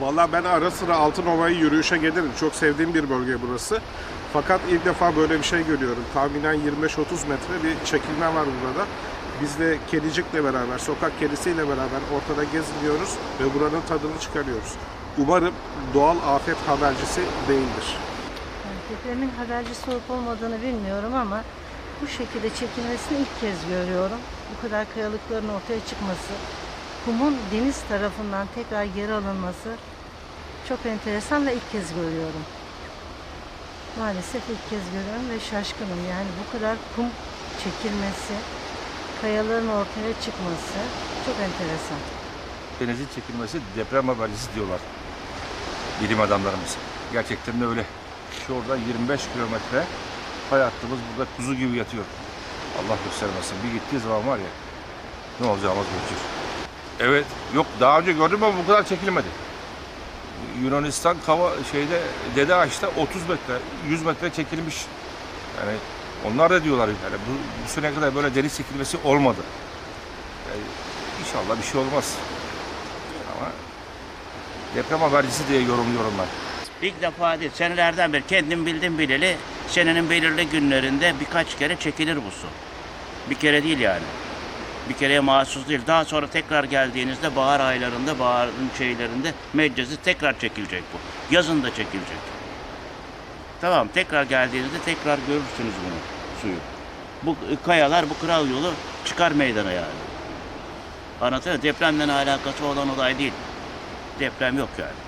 Valla ben ara sıra Altınova'ya yürüyüşe gelirim. Çok sevdiğim bir bölge burası. Fakat ilk defa böyle bir şey görüyorum. Tahminen 25-30 metre bir çekilme var burada. Biz de kedicikle beraber, sokak kedisiyle beraber ortada geziniyoruz ve buranın tadını çıkarıyoruz. Umarım doğal afet habercisi değildir. Depremin habercisi olup olmadığını bilmiyorum ama bu şekilde çekilmesini ilk kez görüyorum. Bu kadar kayalıkların ortaya çıkması, kumun deniz tarafından tekrar geri alınması çok enteresan ve ilk kez görüyorum. Maalesef ilk kez görüyorum ve şaşkınım. Yani bu kadar kum çekilmesi, kayaların ortaya çıkması çok enteresan. denizin çekilmesi deprem habercisi diyorlar bilim adamlarımız. Gerçekten de öyle. Şurada 25 kilometre fay hattımız burada kuzu gibi yatıyor. Allah göstermesin. Bir gittiği zaman var ya ne olacağımız göreceğiz. Evet. Yok daha önce gördüm ama bu kadar çekilmedi. Yunanistan kava şeyde Dede Ağaç'ta 30 metre, 100 metre çekilmiş. Yani onlar da diyorlar yani bu, bu sene kadar böyle deniz çekilmesi olmadı. Yani inşallah bir şey olmaz. Ama deprem habercisi diye yorumluyorum ben. İlk defa değil, senelerden beri kendim bildim bileli senenin belirli günlerinde birkaç kere çekilir bu su. Bir kere değil yani. Bir kereye mahsus değil. Daha sonra tekrar geldiğinizde bahar aylarında, baharın şeylerinde meccesi tekrar çekilecek bu. Yazın da çekilecek. Tamam, tekrar geldiğinizde tekrar görürsünüz bunu, suyu. Bu kayalar, bu kral yolu çıkar meydana yani. Anlatıyor? Depremden alakası olan olay değil. Deprem yok yani.